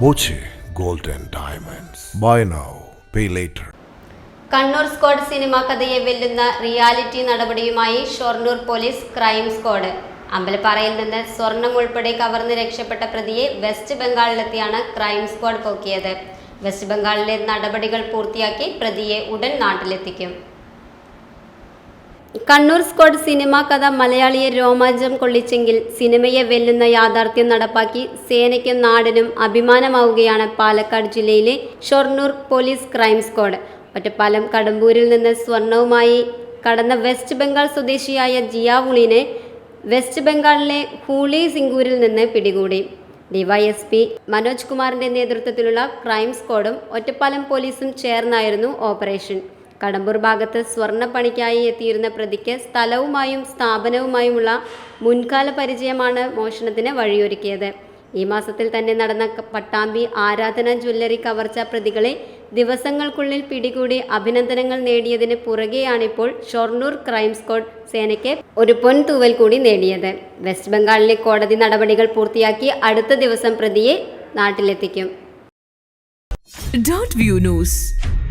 Boche gold and Diamonds. Buy now, pay later. Kannur squad cinema കഥയെ വെല്ലുന്ന reality നടപടിയുമായി Shoranur police crime squad അമ്പലപ്പാറയിൽ നിന്ന് സ്വർണം ഉൾപ്പെടെ കവർന്ന് രക്ഷപ്പെട്ട പ്രതിയെ വെസ്റ്റ് ബംഗാളിലെത്തിയാണ് ക്രൈം സ്ക്വാഡ് പോക്കിയത് വെസ്റ്റ് ബംഗാളിലെ നടപടികൾ പൂർത്തിയാക്കി പ്രതിയെ ഉടൻ നാട്ടിലെത്തിക്കും കണ്ണൂർ സ്ക്വാഡ് സിനിമാ കഥ മലയാളിയെ രോമാഞ്ചം കൊള്ളിച്ചെങ്കിൽ സിനിമയെ വെല്ലുന്ന യാഥാർത്ഥ്യം നടപ്പാക്കി സേനയ്ക്കും നാടിനും അഭിമാനമാവുകയാണ് പാലക്കാട് ജില്ലയിലെ Shoranur police crime squad. Ottapalam കടമ്പൂരിൽ നിന്ന് സ്വർണവുമായി കടന്ന വെസ്റ്റ് ബംഗാൾ സ്വദേശിയായ ജിയാവുളിനെ വെസ്റ്റ് ബംഗാളിലെ ഹൂളി സിംഗൂരിൽ നിന്ന് പിടികൂടി. ഡിവൈഎസ്പി മനോജ് കുമാറിന്റെ നേതൃത്വത്തിലുള്ള ക്രൈം സ്ക്വാഡും ഒറ്റപ്പാലം പോലീസും ചേർന്നായിരുന്നു ഓപ്പറേഷൻ. കടമ്പൂർ ഭാഗത്ത് സ്വർണപ്പണിക്കായി എത്തിയിരുന്ന പ്രതിക്ക് സ്ഥലവുമായും സ്ഥാപനവുമായുമുള്ള മുൻകാല പരിചയമാണ് മോഷണത്തിന് വഴിയൊരുക്കിയത്. ഈ മാസത്തിൽ തന്നെ നടന്ന പട്ടാമ്പി ആരാധന ജ്വല്ലറി കവർച്ച പ്രതികളെ ദിവസങ്ങൾക്കുള്ളിൽ പിടികൂടി അഭിനന്ദനങ്ങൾ നേടിയതിന് പുറകെയാണിപ്പോൾ ഷൊർണൂർ ക്രൈം സ്ക്വാഡ് സേനയ്ക്ക് ഒരു പൊൻതൂവൽ കൂടി നേടിയത്. വെസ്റ്റ് ബംഗാളിലെ കോടതി നടപടികൾ പൂർത്തിയാക്കി അടുത്ത ദിവസം പ്രതിയെ നാട്ടിലെത്തിക്കും. View news